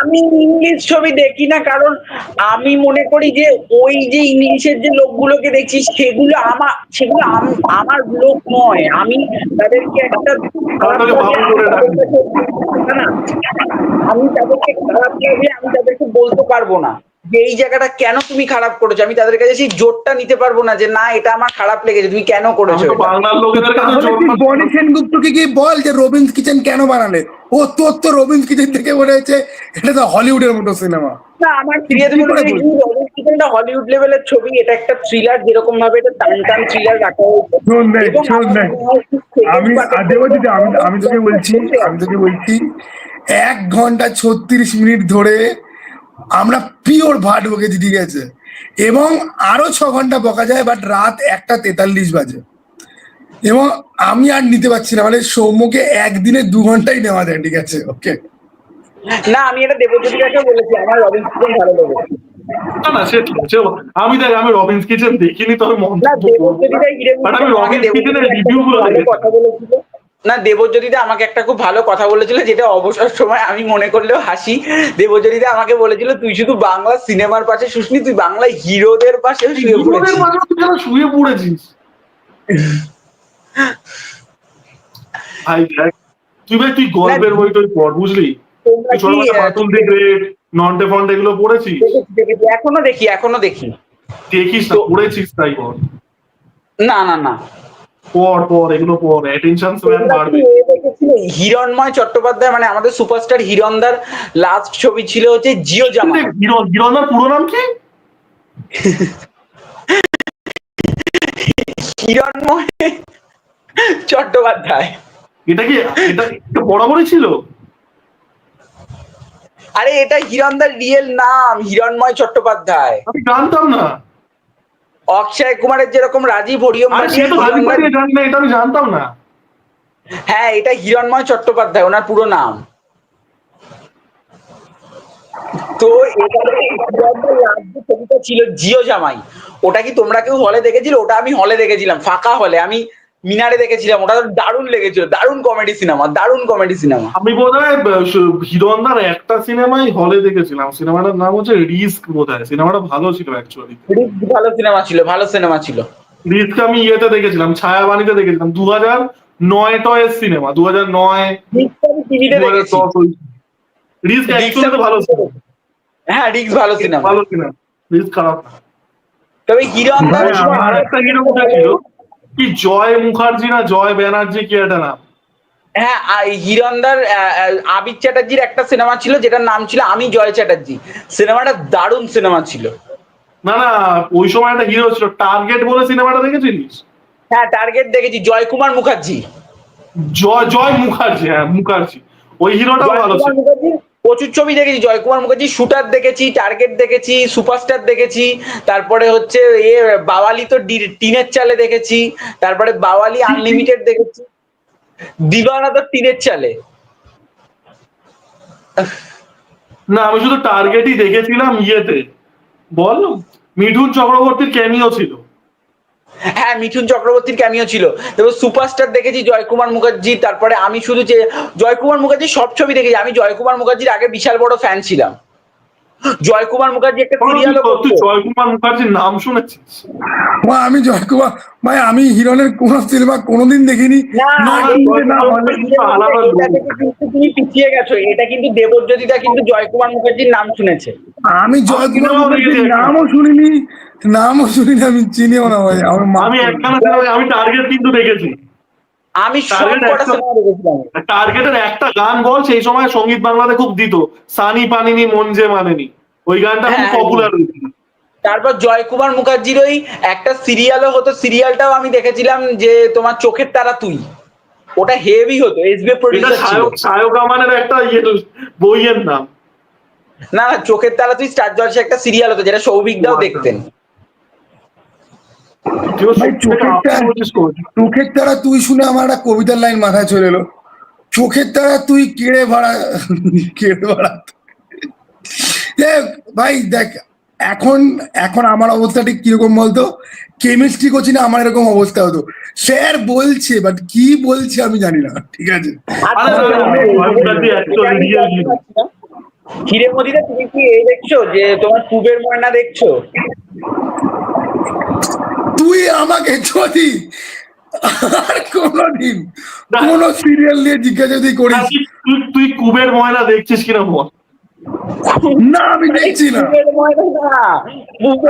আমি ইংলিশ ছবি দেখি না কারণ আমি মনে করি যে ওই যে ইংলিশের যে লোকগুলোকে দেখছি সেগুলো আমার সেগুলো আমার লোক নয়। আমি তাদেরকে একটা আমি তাদেরকে খারাপ আমি তাদেরকে বলতে পারব না। যে এই জায়গাটা কেন তুমি খারাপ করেছ? আমি তাদের কাছে সেই জোরটা নিতে পারব না যে না এটা আমার খারাপ লেগেছে তুমি কেন করেছ? বাংলার লোকেদের কাছে জোর বনি সেনগুপ্তকে গিয়ে বল যে রবিন্স কিচেন কেন বানালে? ও তোর তো রবিন্স কিচেন থেকে মনে হচ্ছে এটা তো হলিউডের মতো সিনেমা। না আমার কিচেনটা হলিউড লেভেলের ছবি এটা একটা থ্রিলার যেরকম ভাবে এটা টান টান থ্রিলার রাখা হয়েছে। আমি আমি তোকে বলছি আমি তোকে বলছি এক ঘণ্টা ছত্রিশ মিনিট ধরে আমরা পিওর ভাট বকেছি ঠিক আছে এবং আরও ছ ঘণ্টা বকা যায় বাট রাত একটা তেতাল্লিশ বাজে। এবং আমি আর নিতে পারছি না মানে সৌম্যকে একদিনে দু ঘন্টাই নেওয়া যায় ঠিক আছে? ওকে না আমি এটা দেবজ্যোতিটাকে বলেছি আমার রবিন কিচেন ভালো লেগেছে না না সে আমি দেখ আমি রবিন্স কিচেন দেখিনি তবে না মন্তব্য করব। দেবজ্যোতিটা হিরে বাট আমি আমাকে কিচেনের রিভিউ গুলো কথা বলেছিল না দেবজ্যোতিদা আমাকে একটা খুব ভালো কথা বলেছিল যেটা অবসর সময় আমি মনে করলেও হাসি। দেবজ্যোতিদা আমাকে বলেছিল তুই শুধু বাংলা সিনেমার পাশে শুসনি তুই বাংলা হিরোদের পাশেও শুয়ে পড়েছিস। শুয়ে পড়েছিস? তুই ভাই তুই গল্পের বই টই পড় বুঝলি? বাতুল দি গ্রেট নন্টে ফন্টে এগুলো পড়েছিস। এখনও দেখি এখনও দেখি। দেখিস না পড়েছিস তাই বল। না না না। পড় পড় এগুলো পড় অ্যাটেনশন স্প্যান বাড়বে? হিরণময় চট্টোপাধ্যায় মানে আমাদের সুপারস্টার হিরণদার লাস্ট ছবি ছিল হচ্ছে জিও জামা। দেখ, হিরো- হিরণদার পুরো নাম কি? হিরণময় চট্টোপাধ্যায়। এটা কি এটা এটা বরাবরই ছিল? আরে এটা হিরণদার রিয়েল নাম হিরণময় চট্টোপাধ্যায়। আমি জানতাম না। অক্ষয় কুমারের যেরকম রাজীব হরিয়ম এটা আমি জানতাম না। হ্যাঁ এটা হিরণময় চট্টোপাধ্যায় ওনার পুরো নাম। তো ছবিটা ছিল জিও জামাই। ওটা কি তোমরা কেউ হলে দেখেছিলে? ওটা আমি হলে দেখেছিলাম ফাঁকা হলে আমি মিনারে দেখেছিলাম ওটা দারুণ লেগেছিল দারুণ কমেডি সিনেমা দারুণ কমেডি সিনেমা আমি বোধ হয় হিরণদার একটা সিনেমাই হলে দেখেছিলাম সিনেমাটার নাম হচ্ছে রিস্ক বোধ হয় সিনেমাটা ভালো ছিল অ্যাকচুয়ালি ভালো সিনেমা ছিল ভালো সিনেমা ছিল। রিস্ক আমি ইয়েতে দেখেছিলাম ছায়াবাণীতে দেখেছিলাম দু হাজার নয় টয়ের সিনেমা দু হাজার নয় রিস্ক অ্যাকচুয়ালি ভালো সিনেমা হ্যাঁ রিক্স ভালো সিনেমা ভালো সিনেমা রিস্ক খারাপ তবে হিরণদার ভাই, আমার আর ছিল? কি জয় মুখার্জি না জয় ব্যানার্জি কি একটা নাম হ্যাঁ হিরণদার আবির চ্যাটার্জির একটা সিনেমা ছিল যেটার নাম ছিল আমি জয় চ্যাটার্জি। সিনেমাটা দারুণ সিনেমা ছিল। না না ওই সময় একটা হিরো ছিল। টার্গেট বলে সিনেমাটা দেখেছিলিস হ্যাঁ টার্গেট দেখেছি জয়কুমার মুখার্জি। জয় জয় মুখার্জি হ্যাঁ মুখার্জি। ওই হিরোটা ভালো ছিল। প্রচুর ছবি দেখেছি জয়কুমার মুখার্জি শুটার দেখেছি টার্গেট দেখেছি সুপারস্টার দেখেছি তারপরে হচ্ছে এ বাওয়ালি তো টিনের চালে দেখেছি তারপরে বাওয়ালি আনলিমিটেড দেখেছি দিবানা তো টিনের চালে। না আমি শুধু টার্গেটই দেখেছিলাম ইয়েতে। বল মিঠুন চক্রবর্তীর ক্যামিও ছিল। হ্যাঁ মিঠুন চক্রবর্তীর ক্যামিও ছিল। তারপর সুপারস্টার দেখেছি জয়কুমার মুখার্জি তারপরে আমি শুধু যে জয়কুমার মুখার্জি সব ছবি দেখেছি। আমি জয়কুমার মুখার্জির আগে বিশাল বড় ফ্যান ছিলাম। জয়কুমার মুখার্জি একটা সিরিয়ালও জয়কুমার মুখার্জির নাম শুনেছিস? মা আমি জয়কুমার ভাই আমি হিরণের কোন সিনেমা কোনোদিন দেখিনি। তুমি পিছিয়ে গেছো। এটা কিন্তু দেবজ্যোতিদা কিন্তু জয়কুমার মুখার্জির নাম শুনেছে। আমি জয়কুমার মুখার্জির নামও শুনিনি নামও শুনিনি আমি চিনিও না ভাই আমার মা আমি একখানা সিনেমা আমি টার্গেট কিন্তু দেখেছি। আমি টার্গেটের একটা গান বল সেই সময় সংগীত বাংলাতে খুব দিত। সানি পানিনি মন যে মানেনি। ওই গানটা খুব হ্যাঁ, পপুলার হয়েছিল। তারপর জয়কুমার মুখার্জির ওই একটা সিরিয়ালও হতো। সিরিয়ালটাও আমি দেখেছিলাম যে তোমার চোখের তারা তুই। ওটা হেভি হতো এসবি প্রডিউসার ছিল। সায়ক আমানের একটা ইয়ে বইয়ের নাম। না না চোখের তারা তুই স্টার জলসে একটা সিরিয়াল হতো যেটা সৌভিক দাও দেখতেন। ভাই, চোখের তারা- চোখের তারা তুই শুনে আমার একটা কবিতার লাইন মাথায় চলে এলো। চোখের তারা তুই কেড়ে ভাড়া কেড়ে ভাড়া ভাই দেখ এখন এখন আমার অবস্থা ঠিক কীরকম বলতো কেমিস্ট্রি করছি না আমার এরকম অবস্থা হতো স্যার বলছে বাট কি বলছে আমি জানি না ঠিক আছে। হিরে মোদিটা তুমি কি এই দেখছ যে তোমার কুবের ময়না দেখছ তুই আমাকে যদি আর কোনোদিন কোন সিরিয়াল নিয়ে জিজ্ঞাসা যদি করিস তুই তুই কুবের ময়না দেখছিস কিনা বল না আমি দেখছি না।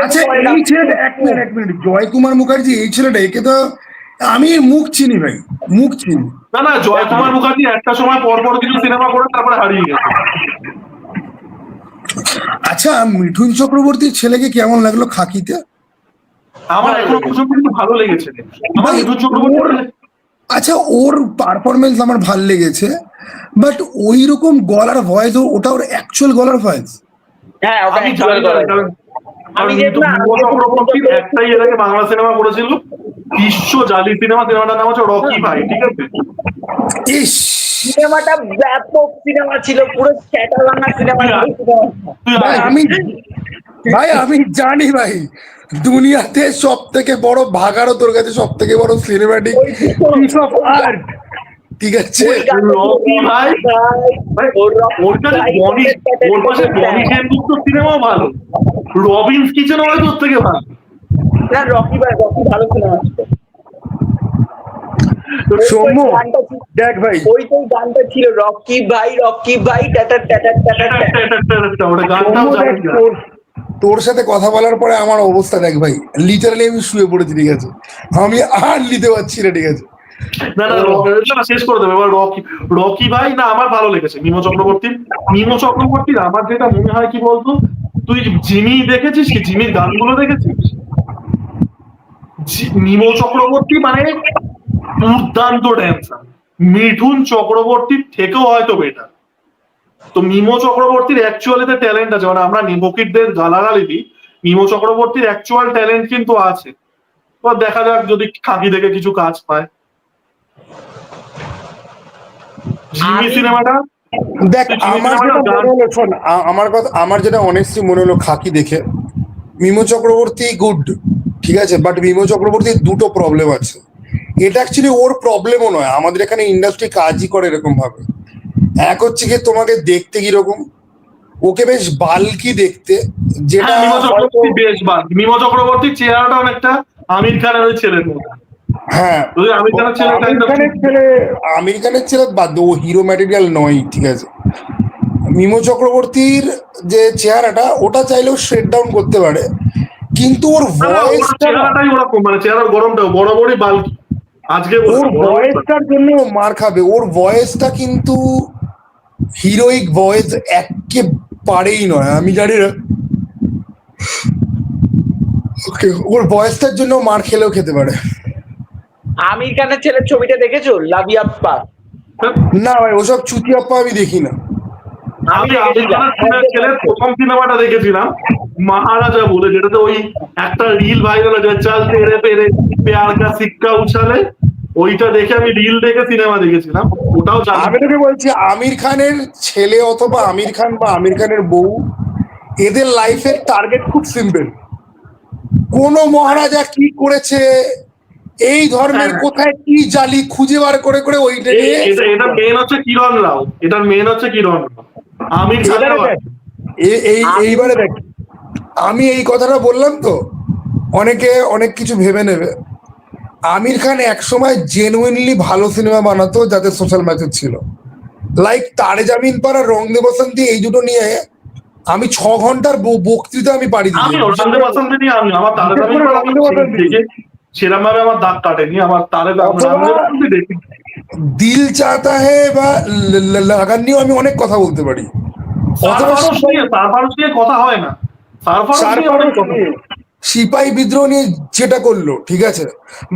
আচ্ছা এই ছেলেটা এক মিনিট এক মিনিট। জয় কুমার মুখার্জি এই ছেলেটা একে তো আমি মুখ চিনি ভাই মুখ চিনি। না না জয় কুমার মুখার্জি একটা সময় পর পর কিছু সিনেমা করে তারপরে হারিয়ে গেছে। আচ্ছা মিঠুন চক্রবর্তীর ছেলেকে কেমন লাগল খাকিতে? আমার এখনও পর্যন্ত কিন্তু ভালো লেগেছে। আমার মিঠুন চক্রবর্তী আচ্ছা ওর পারফরমেন্স আমার ভালো লেগেছে বাট ওই রকম গলার ভয়েস ওটা ওর অ্যাকচুয়াল গলার ভয়েস হ্যাঁ ওটা আমি একটাই এর আগে বাংলা সিনেমা করেছিল বিশ্ব জালি সিনেমা সিনেমাটার নাম হচ্ছে রকি ভাই ঠিক আছে? ইস। সিনেমাটা ব্যাপক সিনেমা ছিল পুরো চ্যাটালাঙ্গা সিনেমা ভাই আমি ভাই আমি জানি ভাই দুনিয়াতে সব থেকে বড় ভাগারও তোর কাছে সব থেকে বড় সিনেমাটিক পিস অফ আর্ট ঠিক আছে? রকি ভাই ভাই, ওর ওর কাছে বনি ওর পাশে। বনি সেনগুপ্ত সিনেমাও ভালো। রবিন্স কিচেন হয় তোর থেকে ভালো। না রকি ভাই রকি ভালো সিনেমা ছিল সৌম্য দেখ ভাই। ওই তো গানটা ছিল রকি ভাই রকি ভাই টাটা টাটা টাটা টাটা। তোর সাথে কথা বলার পরে আমার অবস্থা দেখ ভাই। লিটারালি আমি শুয়ে পড়েছি ঠিক আছে? আমি আর নিতে পারছি না ঠিক আছে? না না শেষ করে দেবে। এবার রকি রকি ভাই না আমার ভালো লেগেছে। মিমো চক্রবর্তী মিমো চক্রবর্তীর আমার যেটা মনে হয় কি বলতো? তুই জিমি দেখেছিস কি? জিমির গানগুলো দেখেছিস? মিমো চক্রবর্তী মানে দুর্দান্ত ড্যান্সার মিঠুন চক্রবর্তীর থেকেও হয়তো বেটার তো মিমো চক্রবর্তীর অ্যাকচুয়ালিতে ট্যালেন্ট আছে মানে আমরা নিমকিটদের গালাগালি দিই মিমো চক্রবর্তীর অ্যাকচুয়াল ট্যালেন্ট কিন্তু আছে। এবার দেখা যাক যদি খাকি দেখে কিছু কাজ পায়। জিমি সিনেমাটা? দেখ আমার যেটা গান- মনে হলো শোন আমার কথা আমার যেটা অনেস্টলি মনে হলো খাকি দেখে মিমো চক্রবর্তী গুড ঠিক আছে? বাট মিমো চক্রবর্তীর দুটো প্রবলেম আছে। এটা অ্যাকচুয়ালি ওর প্রবলেমও নয়। আমাদের এখানে ইন্ডাস্ট্রি কাজই করে এরকম ভাবে এক হচ্ছে কি তোমাকে দেখতে কীরকম। ওকে বেশ বালকি দেখতে। যেটা হ্যাঁ মিমো চক্রবর্তী বেশ মিমো চক্রবর্তীর চেহারাটা অনেকটা আমির খানের ওই ছেলের মতো। হ্যাঁ। আমির খানের ছেলে বাদ ও হিরো ম্যাটেরিয়াল নয় ঠিক আছে। মিমো চক্রবর্তীর যে চেহারাটা ওটা চাইলেও শেড ডাউন করতে পারে। কিন্তু ওর ভয়েসটা চেহারাটাই ওরকম মানে চেহারার গরমটাও বড় বড়ই বালকি আজকে ওর। ভয়েসটার জন্য মার খাবে। ওর ভয়েসটা কিন্তু হিরোইক ভয়েস একেবারেই নয়। আমি জানি না। ওকে ওর ভয়েসটার জন্য মার খেলেও খেতে পারে। আমির খানের ছেলের ছবিটা দেখেছ? লাভিয়াপ্পা না ভাই ওসব চুতিয়াপ্পা আমি দেখি না। আমি আমির খানের ছেলের প্রথম সিনেমাটা দেখেছিলাম। মহারাজা বলে যেটাতে ওই একটা রিল ভাইরাল হয়েছে চাল তেরে পেরে পেয়ার কা সিক্কা উছালে ওইটা দেখে আমি রিল দেখে সিনেমা দেখেছিলাম ওটাও আমি তোকে বলছি আমির খানের ছেলে অথবা আমির খান বা আমির খানের বউ এদের লাইফের টার্গেট খুব সিম্পল কোন মহারাজা কি করেছে এই ধর্মের হ্যাঁ। কোথায় কি জালি খুঁজে বার করে করে ওইটা এটা এটা মেন হচ্ছে কিরণ রাও। এটার মেন হচ্ছে কিরণ রাও। আমির খানের এইবারে দেখ। আমি এই কথাটা বললাম তো অনেকে অনেক কিছু ভেবে নেবে। আমির খান একসময় জেনুইনলি ভালো সিনেমা বানাতো যাতে সোশ্যাল মেসেজ ছিল। লাইক তারে জামিন পাড়া রং দে বসন্তি এই দুটো নিয়ে আমি ছ ঘণ্টার বক্তৃতা আমি পারি আমি ওরসান্দে পছন্দ নিয়ে আমি আমার তারে বসন্তি। দেখে সেরকম ভাবে আমার দাগ কাটেনি আমার তারে দিল চাতা হে বা লাগান নিয়েও আমি অনেক কথা বলতে পারি। কথা হয় না। সিপাহি বিদ্রোহ নিয়ে যেটা করল ঠিক আছে?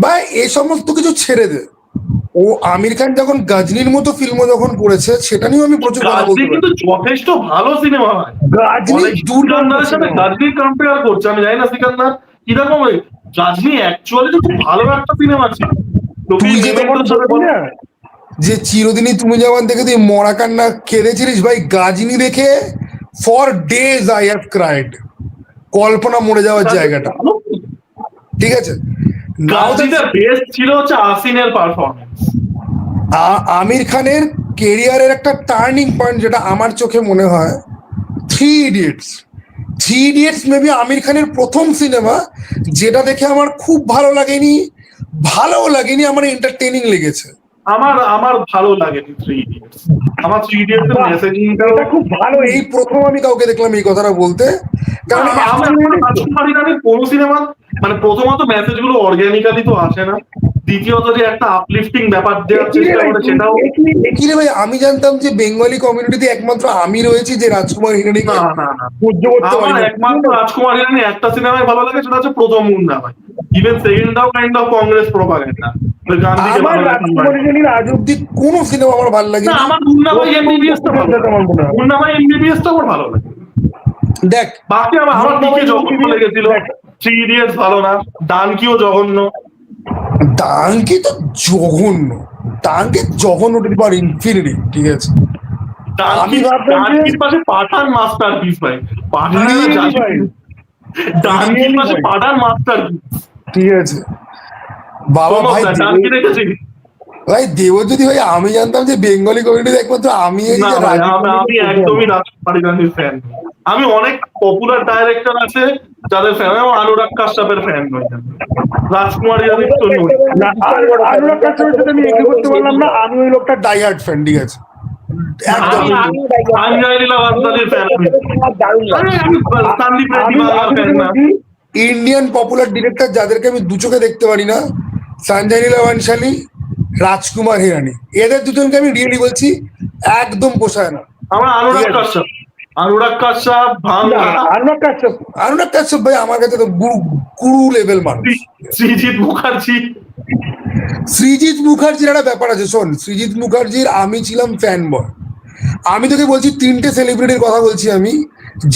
বা এ সমস্ত কিছু ছেড়ে দে। ও আমির খান যখন গাজনির মতো ফিল্ম যখন করেছে সেটা নিয়েও আমি প্রচুর কথা বলতে কিন্তু যথেষ্ট ভালো সিনেমা হয়। গাজনি অনেক দুর্দান্ত সাথে cinema। গাজনি কম্পেয়ার করছে আমি জানি না সিকান্দার। কীরকম গাজনি অ্যাকচুয়ালি তো খুব ভালো একটা সিনেমা ছিল। যে চিরদিনই তুমি যেমন দেখে তুই মরা কান্না কেঁদেছিলিস ভাই গাজনি দেখে for days I have cried Kalpana মরে যাওয়ার জায়গাটা। ঠিক আছে? বেস্ট ছিল হচ্ছে আসিনের আমির খানের কেরিয়ারের একটা টার্নিং পয়েন্ট যেটা আমার চোখে মনে হয় three idiots three idiots maybe Aamir খানের প্রথম সিনেমা যেটা দেখে আমার খুব ভালো লাগেনি ভালোও লাগেনি আমার এন্টারটেনিং লেগেছে। আমার আমার ভালো লাগে থ্রি ইডিয়টস আমার থ্রি ইডিয়টস এর মেসেজিংটা খুব ভালো। এই প্রথম আমি কাউকে দেখলাম এই কথাটা বলতে। কারণ আমি কোন কোনো সিনেমা মানে প্রথমত মেসেজগুলো অর্গ্যানিক্যালি তো আসে না। দ্বিতীয়ত যে একটা আপলিফটিং ব্যাপার দেওয়ার চেষ্টা করে সেটাও কি রে ভাই আমি জানতাম যে বেঙ্গলি কমিউনিটিতে একমাত্র আমি রয়েছি যে রাজকুমার হিরানিকে না না না। আমার একমাত্র রাজকুমার ইরানি একটা সিনেমায় ভালো লাগে সেটা হচ্ছে প্রথম মুন্ডা ভাই। ইভেন সেকেন্ডটাও কাইন্ড অফ কংগ্রেস প্রোপাগেন্ডা আমার রাজকুমার হিরানির আজ অব্দি কোনো সিনেমা আমার ভালো লাগে না আমার মুন্ডা ভাই এমবিবিএস তো ভালো লাগে। আমার। মুন্ডা ভাই এমবিবিএস তো আমার ভালো লাগে। দেখ বাকি আমার আমার দিকে জঘন্য লেগেছিল। থ্রি ইডিয়টস ভালো না ডানকিও জঘন্য। ডাঙ্কি তো জঘন্য ডাঙ্কি জঘন্য পার ইনফিনিটি ঠিক আছে? আমি ডানকি ডানকির পাশে পাঠান মাস্টার পিস ভাই। পাঠান ডানকির পাশে পাঠান মাস্টার ঠিক আছে। বাবা ভাই ডানকি ভাই দেবজ্যোতি ভাই আমি জানতাম যে বেঙ্গলি কমিউনিটি একমাত্র আমি আমি- একদমই রাজকুমারী ফ্যান আমি অনেক পপুলার ডাইরেক্টর আছে যাদের ফ্যান আমি অনুরাগ কাশ্যপের ফ্যান নই। রাজকুমারী তো নই। অনুরাগ কাশ্যপের সাথে আমি এগ্রি করতে পারলাম না আমি ওই লোকটা ডাইহার্ড ফ্যান ঠিক আছে? ইন্ডিয়ান পপুলার ডিরেক্টর যাদেরকে আমি দু চোখে দেখতে পারি না সঞ্জয় লীলা বানশালী রাজকুমার হিরানি এদের দুজনকে আমি রিয়েলি বলছি একদম পোষায় না। আমার আছে। কাশ্যপ অনুরাগ কাশ্যপ ভাঙ্গা। অনুরাগ কাশ্যপ অনুরাগ কাশ্যপ ভাই আমার কাছে তো গুরু গুরু লেভেল মানুষ। শ্রীজিৎ মুখার্জি। মুখার্জির একটা ব্যাপার আছে শোন। সৃজিৎ মুখার্জির আমি ছিলাম ফ্যান বয় আমি তোকে বলছি তিনটে সেলিব্রিটির কথা বলছি আমি।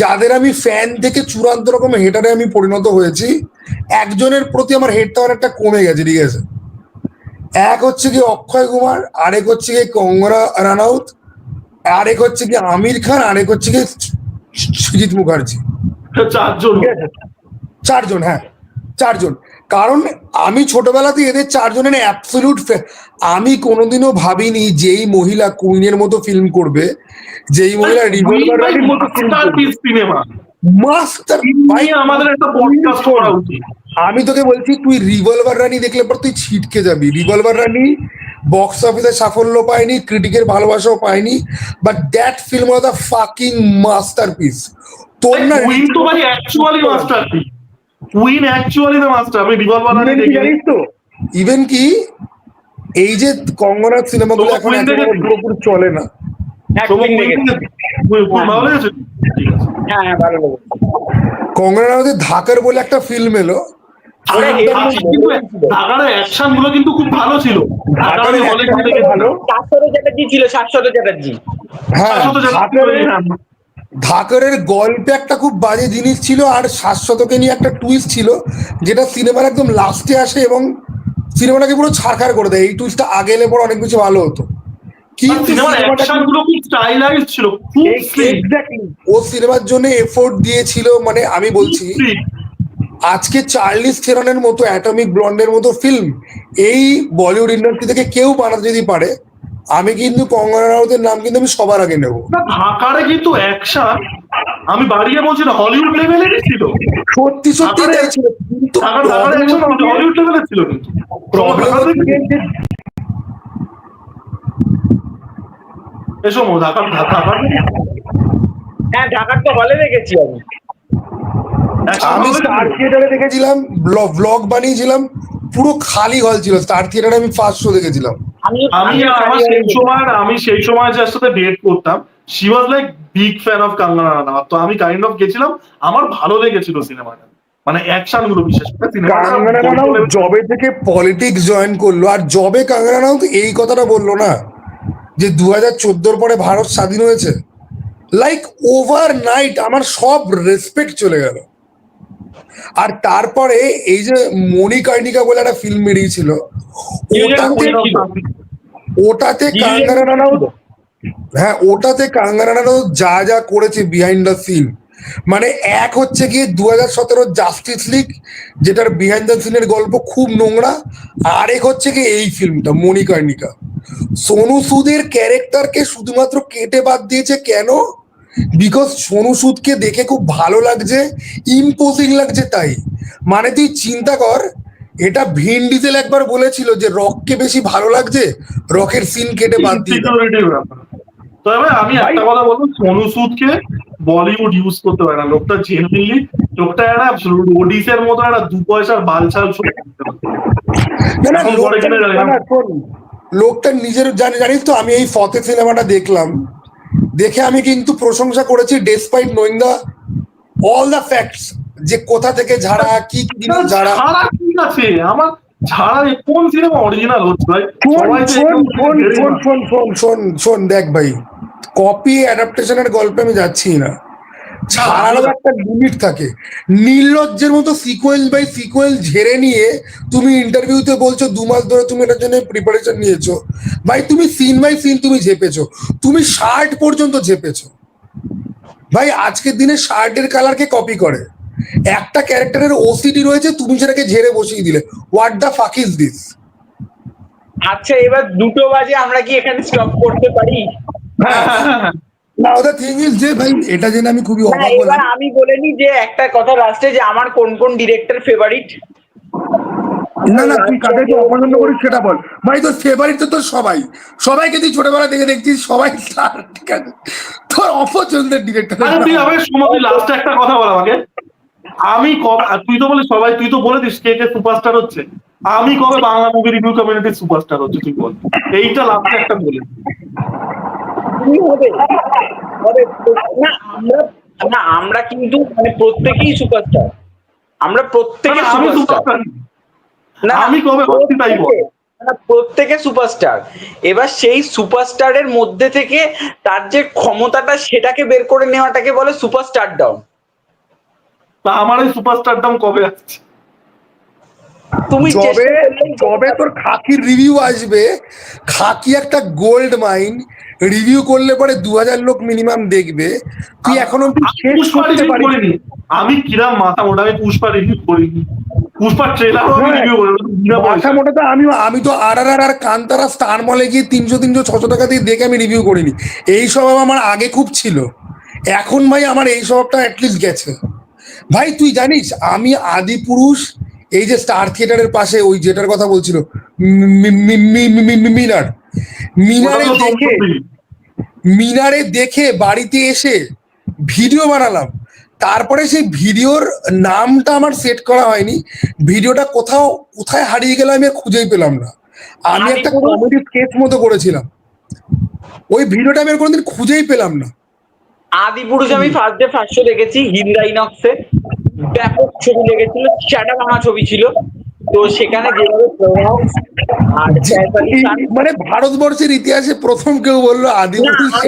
যাদের আমি ফ্যান থেকে চূড়ান্ত রকম হেটারে আমি পরিণত হয়েছি। একজনের প্রতি আমার হেডটা অনেকটা কমে গেছে ঠিক আছে? এক হচ্ছে কি অক্ষয় কুমার আরেক হচ্ছে কি কঙ্গনা রানাউত আরেক হচ্ছে কি আমির খান আরেক হচ্ছে কি সৃজিৎ মুখার্জি। চারজন। চারজন হ্যাঁ চারজন। কারণ আমি ছোটবেলাতে এদের চারজনের অ্যাবসলিউট আমি কোনোদিনও ভাবিনি যেই মহিলা কুইনের মতো ফিল্ম করবে যেই মহিলা সিনেমা মাস্টার ভাই আমাদের একটা পডকাস্ট করা উচিত। আমি তোকে বলছি তুই রিভলভার রানী দেখলে পর তুই ছিটকে যাবি। রিভলভার রানী বক্স অফিসে সাফল্য পায়নি ক্রিটিকের ভালোবাসাও পায়নি but that film was a fucking masterpiece তোর না উইন তো ভাই actually masterpiece win actually the master আমি রিভলভার জানিস তো? ইভেন কি? এই যে কঙ্গনার সিনেমাগুলো এখন পুরোপুরি চলে না। হ্যাঁ, তোমার Queen দেখেছি। ভালো লেগেছে? ঠিক আছে হ্যাঁ হ্যাঁ কঙ্গনা ধাকার বলে একটা ফিল্ম এলো ঢাকার অ্যাকশনগুলো কিন্তু খুব ভালো ছিল। ঢাকার ঢাকার হলে action দেখে ভালো। শাশ্বত চ্যাটার্জি ছিল শাশ্বত চ্যাটার্জি। হ্যাঁ ধাকারের ধাকারের গল্পে একটা খুব বাজে জিনিস ছিল আর শাশ্বতকে নিয়ে একটা টুইস্ট ছিল যেটা সিনেমার একদম লাস্টে আসে এবং সিনেমাটাকে পুরো ছাড়খাড় করে দেয়। এই টুইস্টটা আগে এলে পরে অনেক কিছু ভালো হতো। ও সিনেমার জন্য এফোর্ট দিয়েছিল মানে আমি বলছি। আজকে চার্লিস থেরনের মতো অ্যাটমিক ব্লন্ডের মতো ফিল্ম এই বলিউড ইন্ডাস্ট্রি থেকে কেউ বানাতে যদি পারে আমি কিন্তু কঙ্গনা রাউতের নাম কিন্তু আমি সবার আগে নেব। ঢাকারে কিন্তু অ্যাকশন আমি বাড়িয়ে বলছি না হলিউড লেভেলেরই ছিল। সত্যি সত্যি তাই ছিল। কিন্তু হলিউড লেভেলের ছিল কিন্তু। ঢাকা এসো মো ঢাকার ঢাকার হ্যাঁ ঢাকার তো হলে দেখেছি আমি। আমি স্টার থিয়েটারে দেখেছিলাম ব্লগ বানিয়েছিলাম পুরো খালি হল ছিল। স্টার থিয়েটারে আমি ফার্স্ট শো দেখেছিলাম। আমি আমি আমার সেই সময় আমি সেই সময় যার সাথে ডেট করতাম। She was like big fan of Kangana Ranaut তো আমি কাইন্ড অফ গেছিলাম আমার ভালো লেগেছিল সিনেমাটা। মানে অ্যাকশনগুলো বিশেষ করে কাঙ্গনা জবে থেকে পলিটিক্স জয়েন করল। আর জবে কাঙ্গনা রানাউত এই কথাটা বলল না যে দু হাজার চোদ্দোর পরে ভারত স্বাধীন হয়েছে। লাইক ওভার নাইট আমার সব রেসপেক্ট চলে গেল। আর তারপরে এই যে মণিকর্ণিকা বলে একটা ফিল্ম বেরিয়েছিল ওটাতে ওটাতে হ্যাঁ ওটাতে কাঙ্গনা যা যা করেছে বিহাইন্ড দ্য সিন মানে এক হচ্ছে গিয়ে দু হাজার সতেরো জাস্টিস লিগ যেটার বিহাইন্ড দ্য সিনের গল্প খুব নোংরা আরেক হচ্ছে কি এই ফিল্মটা মণিকর্ণিকা সোনু সুদের ক্যারেক্টারকে শুধুমাত্র কেটে বাদ দিয়েছে কেন? বিকজ সোনু সুদকে দেখে খুব ভালো লাগছে ইম্পোজিং লাগছে তাই। মানে তুই চিন্তা কর এটা ভিন ডিজেল একবার বলেছিল যে রককে বেশি ভালো লাগছে রকের সিন কেটে বাদ দিয়ে। তবে আমি একটা কথা বলব সোনু সুদকে বলিউড ইউজ করতে পারে না। লোকটা জেনুইনলি লোকটা একটা ওডিসের মতো একটা দু পয়সার বালছাল লোকটা- নিজের জানি জানিস তো আমি এই ফতে সিনেমাটা দেখলাম। দেখে আমি কিন্তু প্রশংসা করেছি despite knowing the all the facts যে কোথা থেকে ঝাড়া কি কি ঝাড়া। ঠিক আছে? আমার ঝাড়া কোন সিনেমা অরিজিনাল হচ্ছে ভাই? শোন। শোন শোন শোন শোন দেখ ভাই কপি অ্যাডাপ্টেশনের গল্পে আমি যাচ্ছি না। ছাড়ারও একটা লিমিট থাকে। নির্লজ্জের মতো সিকোয়েল বাই সিকোয়েল ঝেড়ে নিয়ে তুমি ইন্টারভিউতে বলছো দু মাস ধরে তুমি এটার জন্য প্রিপারেশন নিয়েছো। ভাই তুমি সিন বাই সিন তুমি ঝেপেছো। তুমি শার্ট পর্যন্ত ঝেপেছো। ভাই আজকের দিনে শার্টের কালারকে কপি করে? একটা ক্যারেক্টারের ওসিডি রয়েছে তুমি সেটাকে ঝেড়ে বসিয়ে দিলে। What the fuck is this আচ্ছা এবার দুটো বাজে আমরা কি এখানে স্টপ করতে পারি? নাও দ্য থিং ইজ যে ভাই এটা জেনে আমি খুবই অবাক হলাম। আমি বলে নি যে একটা কথা লাস্টে যে আমার কোন কোন ডিরেক্টর ফেভারিট না না তুই কাদেরকে অপছন্দ করিস সেটা বল। ভাই তোর ফেভারিট তো তোর সবাই। সবাইকে তুই ছোটবেলা থেকে দেখছিস সবাই star, ঠিক আছে তোর অপছন্দের ডিরেক্টর আরে তুই আবার সময় লাস্টে একটা কথা বল আমাকে। আমি আর তুই তো বলে সবাই তুই তো বলে দিস কে কে সুপারস্টার হচ্ছে। আমি কবে বাংলা মুভি রিভিউ কমিউনিটির সুপারস্টার হচ্ছে তুই বল। এইটা লাস্টে একটা বলে কি হবে? হবে না আমরা না আমরা কিন্তু মানে প্রত্যেকেই সুপারস্টার আমরা প্রত্যেকে সুপারস্টার সুপারস্টার না। আমি কবে হচ্ছি তাই প্রত্যেকে সুপারস্টার এবার সেই সুপারস্টারের মধ্যে থেকে তার যে ক্ষমতাটা সেটাকে বের করে নেওয়াটাকে বলে সুপারস্টার ডাউন তা আমার এই সুপারস্টারডাম কবে আসছে? তুমি যবে যবে তোর খাকির রিভিউ আসবে খাকি একটা গোল্ড মাইন রিভিউ করলে পরে দু হাজার লোক মিনিমাম দেখবে। তুই এখন অব্দি শেষ করতে করিনি। আমি কিরাম মাথা মোটা আমি পুষ্পা রিভিউ করিনি। হ্যাঁ। রিভিউ করি মাথা মোটা তো আমি আমি তো আর আর আর কান্তারা স্টার মলে গিয়ে তিনশো তিনশো ছশো টাকা দিয়ে দেখে আমি রিভিউ করিনি। এই স্বভাব আমার আগে খুব ছিল। এখন ভাই আমার এই স্বভাবটা অ্যাটলিস্ট গেছে। ভাই তুই জানিস আমি আদি পুরুষ এই যে স্টার থিয়েটারের পাশে ওই যেটার কথা বলছিল মিনার। মিনারে দেখে মিনারে দেখে বাড়িতে এসে ভিডিও বানালাম। তারপরে সেই ভিডিওর নামটা আমার সেট করা হয়নি। ভিডিওটা কোথাও কোথায় হারিয়ে গেল আমি খুঁজেই পেলাম না। আমি একটা? কমেডি স্কেচ মতো করেছিলাম। ওই ভিডিওটা আমি কোনোদিন খুঁজেই পেলাম না। আদিপুরুষ আমি ফার্স্ট ডে ফার্স্ট শো দেখেছি হিন্দা ইনক্সে ব্যাপক ছবি লেগেছিল চাটা ভাঙা ছবি ছিল। তো সেখানে যেভাবে মানে ভারতবর্ষের ইতিহাসে প্রথম কেউ বলল আদিবাসী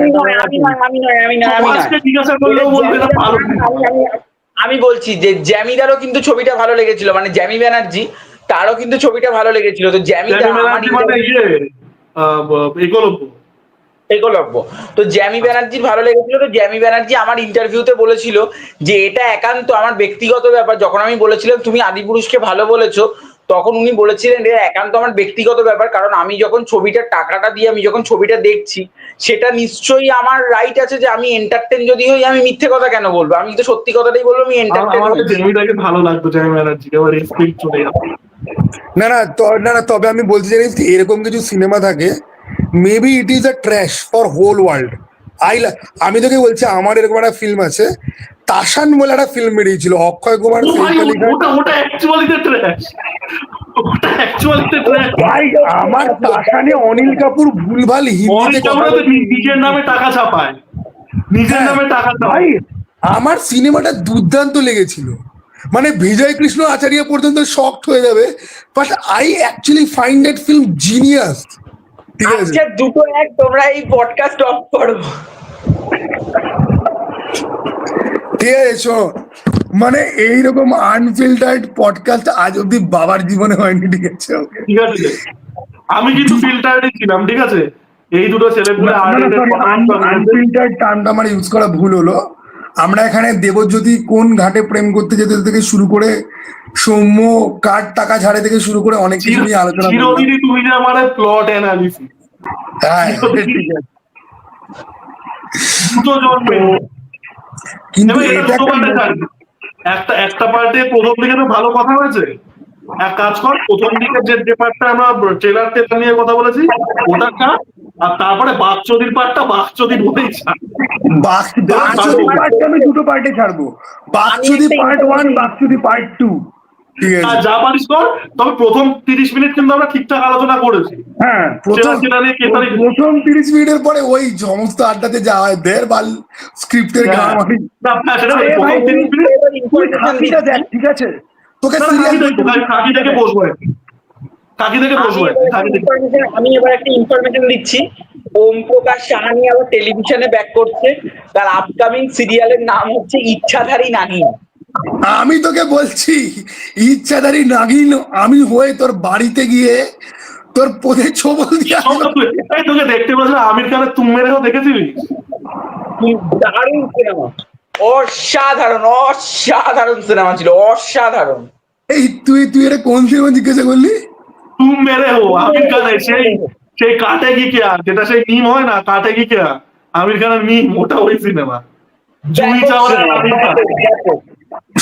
আমি বলছি যে জ্যামিদারও কিন্তু ছবিটা ভালো লেগেছিল মানে জ্যামি ব্যানার্জি তারও কিন্তু ছবিটা ভালো লেগেছিল। তো জ্যামিদা জ্যামি আমার ব্যানার্জি মানে একলব্য। তো জ্যামি ব্যানার্জির ভালো লেগেছিল তো জ্যামি ব্যানার্জি আমার ইন্টারভিউতে বলেছিল যে এটা একান্ত আমার ব্যক্তিগত ব্যাপার। যখন আমি বলেছিলাম তুমি আদিপুরুষকে ভালো বলেছ তখন উনি বলেছিলেন এটা একান্ত আমার ব্যক্তিগত ব্যাপার কারণ আমি যখন ছবিটার টাকাটা দিয়ে আমি যখন ছবিটা দেখছি সেটা নিশ্চয়ই আমার রাইট আছে যে আমি এন্টারটেন যদি হই আমি মিথ্যে কথা কেন বলব? আমি তো সত্যি কথাটাই বলব আমি এন্টারটেন আমার ভালো লাগতো ব্যানার্জিকে চলে না না তো- না না তবে আমি বলতে জানিস কি, এরকম কিছু সিনেমা থাকে maybe it is a trash for whole world I আমি তোকে বলছি আমার এরকম একটা ফিল্ম আছে তাসান বলে একটা ফিল্ম বেরিয়েছিল অক্ষয় কুমার ভাই, সৈফ আলি খান ওটা ওটা অ্যাকচুয়ালিতে ট্র্যাশ ওটা অ্যাকচুয়ালিতে ট্র্যাশ ভাই আমার তাসানে অনিল কাপুর ভুলভাল হিন্দিতে কথা। নিজের নামে টাকা ছাপায়। নিজের হ্যাঁ, নামে টাকা ভাই আমার সিনেমাটা দুর্দান্ত লেগেছিল। মানে বিজয় কৃষ্ণ আচার্য পর্যন্ত শক্ট হয়ে যাবে but I actually find that film genius ঠিক আছে? দুটো এক তোমরা এই পডকাস্ট অফ করো। ঠিক আছে? শোনো মানে এইরকম আনফিল্টার্ড পডকাস্ট আজ অব্দি বাবার জীবনে হয়নি ঠিক আছে? ঠিক আছে আমি কিন্তু ফিল্টারে ছিলাম ঠিক আছে? এই দুটো ছেলেপুলে আনফিল্টার্ড টার্মটা আমার ইউজ করা ভুল হলো। আমরা এখানে দেবজ্যোতি কোন ঘাটে প্রেম করতে যেতে থেকে শুরু করে সৌম্য কার টাকা ছাড়ে থেকে শুরু করে অনেক কিছু নিয়ে আলোচনা করলাম। তুমি যে আমার প্লট অ্যানালিসিস হ্যাঁ ঠিক আছে। দুটো কিন্তু একটা একটা একটা পার্টে প্রথম দিকে তো ভালো কথা হয়েছে। এক কাজ কর প্রথম দিকে যে যে পার্টটা আমরা ট্রেলার টেলার নিয়ে কথা বলেছি ওটা কাজ আর তারপরে বাকচদির পার্টটা বাকচদির বলেই বাকচুদি পার্টটা আমি দুটো পার্টে ছাড়বো। বাকচুদি একটা part one information- part two যা পারিস কর তবে প্রথম তিরিশ মিনিট কিন্তু আমরা ঠিকঠাক আলোচনা করেছি। হ্যাঁ প্রথম তিরিশ মিনিটের পরে ওই সমস্ত আড্ডাতে যাওয়া হয় দের বাল স্ক্রিপ্টের। ঠিক আছে? তোকে কাকি বসবো। কাকি আমি বসবো এবার একটা আমি এবার ইনফরমেশন দিচ্ছি। ওম প্রকাশ সাহানি আবার টেলিভিশনে ব্যাক করছে। তার আপকামিং সিরিয়ালের নাম হচ্ছে ইচ্ছাধারী নানি। আমি তোকে বলছি ইচ্ছাধারী নাগিন আমি হয়ে তোর বাড়িতে গিয়ে তোর পথে ছবল দিয়ে তোকে দেখতে বলছিল আমির খানের তুম মেরেও দেখেছিলি? দারুণ সিনেমা। অসাধারণ অসাধারণ সিনেমা ছিল অসাধারণ। এই তুই তুই এটা কোন সিনেমা জিজ্ঞাসা করলি? তুম মেরে হো আমির খানের সেই সেই কাটে কি কে যেটা সেই মিম হয় না কাটে কি কে আমির খানের মিম ওটা ওই সিনেমা। জুই চাওয়ার আমির খান।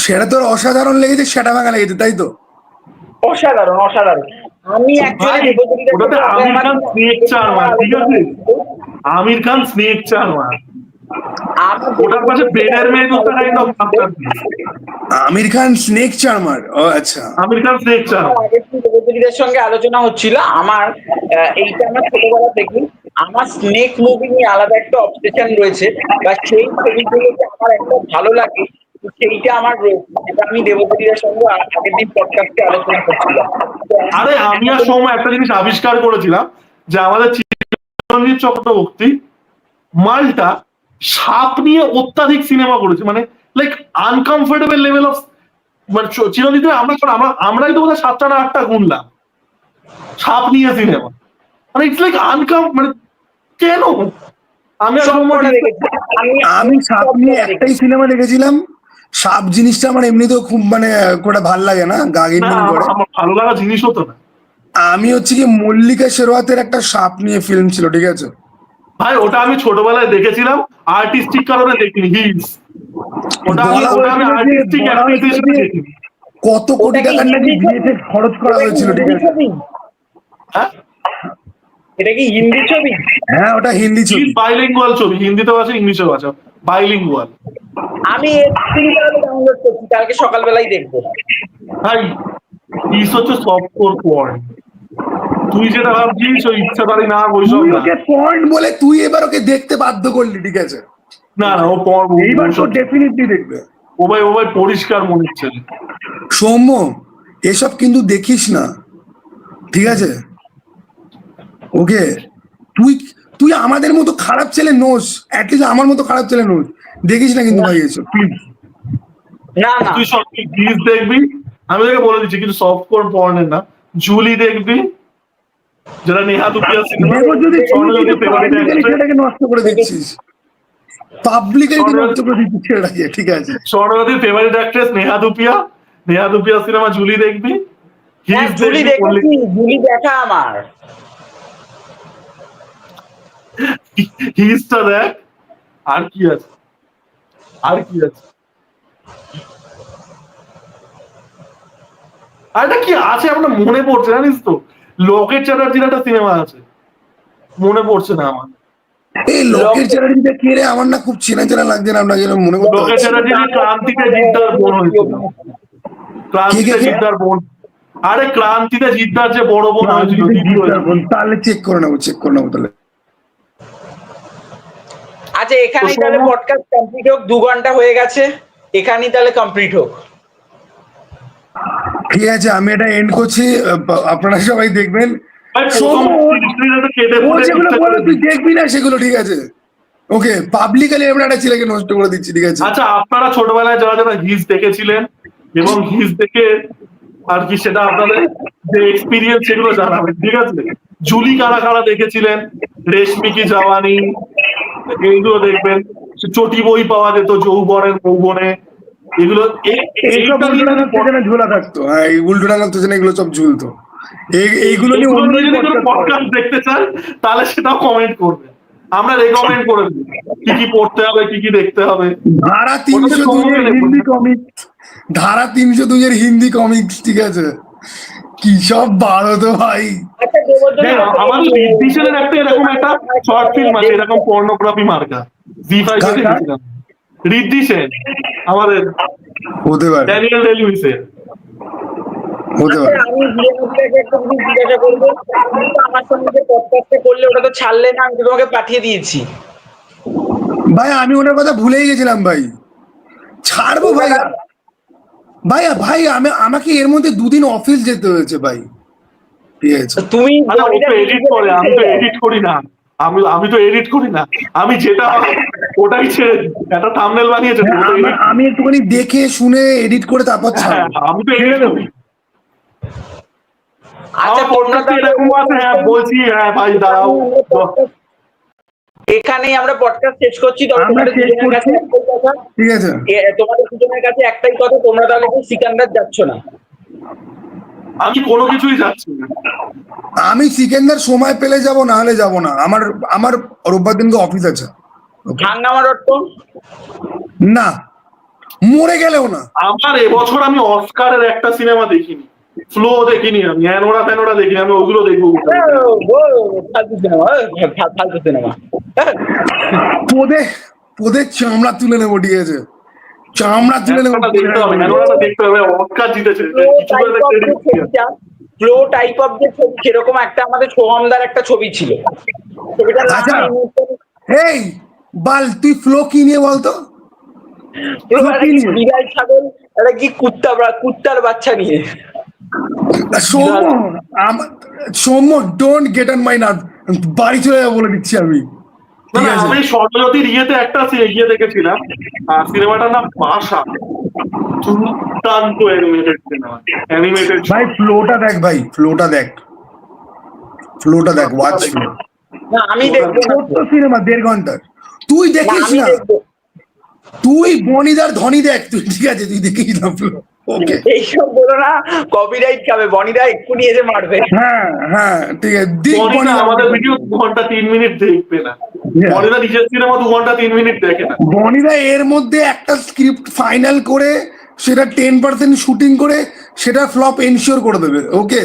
সেটা তোর অসাধারণ লেগেছে সেটা ভাঙা লেগেছে তাই তো? অসাধারণ অসাধারণ। আমি আমির খান স্নেক ঠিক আছে? আমির খান স্নেক ওটার পাশে kind of Aamir Khan snake charmer ও আচ্ছা। আমির খান স্নেক দেবজিৎদের সঙ্গে আলোচনা হচ্ছিল আমার এইটা আমার ছোটবেলা থেকে। আমার স্নেক মুভি নিয়ে আলাদা একটা অবসেশন রয়েছে বা সেই ছবিগুলোকে আমার একটা ভালো লাগে সেইটা আমার যেটা আমি দেবজিৎদের সঙ্গে আগের দিন পডকাস্টে আলোচনা করছিলাম। আরে আমি আর সময় একটা জিনিস আবিষ্কার করেছিলাম যে আমাদের চিরঞ্জিত চক্রবর্তী মালটা সাপ নিয়ে অত্যাধিক সিনেমা করেছে। মানে লাইক আনকমফোর্টেবল লেভেল অফ মানে চিরঞ্জিত আমরা আমরা আমরাই তো বোধহয় সাতটা না আটটা গুনলাম। সাপ নিয়ে সিনেমা মানে ইটস লাইক আনকম মানে কেন? আমি। আমি সাপ নিয়ে একটাই সিনেমা দেখেছিলাম সাপ জিনিসটা আমার এমনিতেও খুব মানে কোটা ভালো লাগে না গা করে। ভালো লাগা জিনিস হতো না। আমি হচ্ছে কি মল্লিকা শেরওয়াতের একটা সাপ নিয়ে ফিল্ম ছিল ঠিক আছে? ভাই ওটা আমি ছোটবেলায় দেখেছিলাম আর্টিস্টিক কারণে দেখিনি হিলস ওটা আমি আমি আর্টিস্টিক কত কোটি ওটা কি টাকার নাকি ভিএফএক্স খরচ করা হয়েছিল ঠিক আছে? হ্যাঁ? এটা কি হিন্দি ছবি? হ্যাঁ ওটা হিন্দি ছবি। বাইলিঙ্গুয়াল ছবি হিন্দিতেও আছে ইংলিশেও আছে। বাইলিঙ্গুয়াল আমি ডাউনলোড করছি কালকে সকালবেলাই দেখব। ভাই ইস হচ্ছে সফট পয়েন্ট তুই যেটা ভাবছিস ওই ইচ্ছাধারী না ওইসব ওকে পয়েন্ট বলে তুই এবার ওকে দেখতে বাধ্য করলি ঠিক আছে? না না ও পর এইবার তো ডেফিনেটলি দেখবে। ও ভাই ও ভাই পরিষ্কার মনের ছেলে। সৌম্য এসব কিন্তু দেখিস না ঠিক আছে? ওকে তুই তুই আমাদের মতো খারাপ ছেলে নোস। অ্যাটলিস্ট আমার মতো খারাপ ছেলে নোস। দেখিস না কিন্তু ভাই এসব। প্লিজ না না। তুই সব গিজ দেখবি। আমি তোকে বলে দিচ্ছি কিন্তু সফট কোর পর্নের না। জুলি দেখবি। যেটা নেহা দুপিয়া সিনেমা যদি সেটাকে নষ্ট করে দিচ্ছিস। পাবলিকালি তুই নষ্ট করে দিচ্ছিস ঠিক আছে। স্বর্ণজ্যোতির favourite actress Neha Dupia Neha Dupia cinema Julie দেখবি। হ্যাঁ, জুলি দেখবি জুলি দেখা আমার। দেখ আর কি আছে? আর কি আছে? আর এটা কি আছে? আপনার মনে পড়ছে জানিস তো? লোকের চ্যাটার্জির একটা সিনেমা আছে। মনে পড়ছে না আমার। এই কে রে? আমার না খুব চেনা চেনা লাগছে না আপনাকে মনে করতে। চ্যাটার্জি ক্রান্তিতে জিদ্দার বোন হয়েছিল। ক্রান্তিতে? জিদ্দার বোন। আরে ক্রান্তিতে জিদ্দার যে বড় বোন হয়েছিল তাহলে চেক করে নেব চেক করে নেব তাহলে। আচ্ছা এখানেই তাহলে পডকাস্ট কমপ্লিট হোক দু ঘণ্টা হয়ে গেছে। এখানেই তাহলে কমপ্লিট হোক। ঠিক আছে আমি এটা এন্ড করছি। আপনারা সবাই দেখবেন। যেগুলো তুই দেখবি না সেগুলো ঠিক আছে। ওকে পাবলিকালি আমরা একটা ছেলেকে নষ্ট করে দিচ্ছি ঠিক আছে। আচ্ছা আপনারা ছোটবেলায় যারা যারা হিজ দেখেছিলেন এবং হিজ দেখে আর কি সেটা আপনাদের যে এক্সপিরিয়েন্স সেগুলো জানাবেন ঠিক আছে? জুলি কারা কারা দেখেছিলেন? রেশমি কি জওয়ানি এইগুলো দেখবেন চটি বই পাওয়া যেত যৌবনের মৌবনে এগুলো ঝোলা থাকতো। হ্যাঁ এই উল্টো এগুলো সব ঝুলতো। এইগুলো নিয়ে অন্য যদি কোনো পডকাস্ট দেখতে চান তাহলে সেটাও কমেন্ট করবেন। আমরা রেকমেন্ড করে দিই কি কি পড়তে হবে কি কি দেখতে হবে। ধারা তিনশো কমন হিন্দি কমিক্স ধারা তিনশো দুইয়ের হিন্দি কমিক্স ঠিক আছে? কি সব বারো তো ভাই? আচ্ছা একটা এরকম একটা শর্ট ফিল্ম আছে এরকম পর্নোগ্রাফি মার্কা জি ফাইভ কার, কার? রিদ্ধি সেন আমাদের হতে পারে। ড্যানিয়েল ডেলুইসের হতে পারে। আচ্ছা, আমি হিরেমতিটাকে একটা জিজ্ঞাসা করব। আমার সঙ্গে যে পডকাস্টে করলে ওটা তো ছাড়লে না আমি তোমাকে পাঠিয়ে দিয়েছি। ভাই আমি ওনার কথা ভুলেই গেছিলাম ভাই। ছাড়বো ভাই। ভাই ভাই আমি আমাকে এর মধ্যে দুদিন অফিস যেতে হয়েছে ভাই। ঠিক আছে তুমি তো এডিট করে আমি তো এডিট করি না। আমি আমি তো এডিট করি না। আমি যেটা ওটাই ছেড়ে একটা থাম্বনেল বানিয়েছে আমি- একটুখানি দেখে শুনে এডিট করে তারপর হ্যাঁ, আমি তো এডিট করি। আচ্ছা আমার তোমরা এরকম আছে হ্যাঁ বলছি হ্যাঁ ভাই দাঁড়াও। এখানেই আমরা পডকাস্ট শেষ করছি। তোমাদের দুজনের কাছে একটাই কথা। ঠিক আছে। এ- তোমাদের দুজনের কাছে একটাই কথা তোমরা তাহলে কি সিকান্দার যাচ্ছ না। আমি কোনো কিছুই যাচ্ছি না। আমি সিকেন্দার সময় পেলে যাব না হলে যাব না। আমার আমার রোববার দিনকে অফিস আছে হাঙ্গামা ডট কম না। মরে গেলেও না। আমার এবছর আমি অস্কারের একটা সিনেমা দেখিনি। ফ্লো দেখিনি আমি অ্যানোরা ফ্যানোরা দেখিনি আমি ওগুলো দেখব ফালতু সিনেমা ফালতু সিনেমা পোদে পোদের চামড়া তুলে নেব ঠিক আছে চামড়া তুলে নেব দেখতে হবে অ্যানোরাটা দেখতে হবে অস্কার জিতেছে। ফ্লো টাইপ অফ যে ছবি সেরকম একটা আমাদের সোহমদার একটা ছবি ছিল ছবিটার নাম আচ্ছা। এই বাল তুই ফ্লো কি নিয়ে বলতো? বিড়াল ছাগল একটা কি কুত্তা কুত্তার বাচ্চা নিয়ে Soumya don't get on my Nath বাড়ি চলে যাব বলে দিচ্ছি আমি। আমি স্বর্ণজ্যোতির ইয়েতে একটা ইয়ে দেখেছিলাম। সিনেমাটার নাম বাসা। দুর্দান্ত অ্যানিমেটেড সিনেমা অ্যানিমেটেড ভাই ফ্লোটা দেখ ভাই ফ্লোটা দেখ। ফ্লোটা দেখ ওয়াচ ফ্লো আমি দেখব। ছোট্ট সিনেমা দেড় ঘণ্টার। তুই দেখিস না? তুই বনিদার ধনী দেখ। তুই ঠিক আছে তুই দেখিস না ফ্লো এইসব বলো না কপিরাইট খাবে বনিদা এক্ষুনি এসে মারবে। হ্যাঁ হ্যাঁ ঠিক আছে। আমাদের ভিডিও দু ঘণ্টা তিন মিনিট দেখবে না। নিজের সিনেমা দু ঘণ্টা তিন মিনিট দেখে না। এর মধ্যে একটা স্ক্রিপ্ট ফাইনাল করে সেটা টেন পার্সেন্ট শুটিং করে সেটা ফ্লপ এনশিওর করে দেবে। ওকে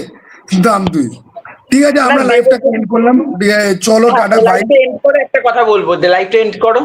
দাম তুই ঠিক আছে আমরা লাইভটা এন্ড করলাম। চলো টাটা বাই এন্ড করে একটা কথা বলব লাইভটা এন্ড করো।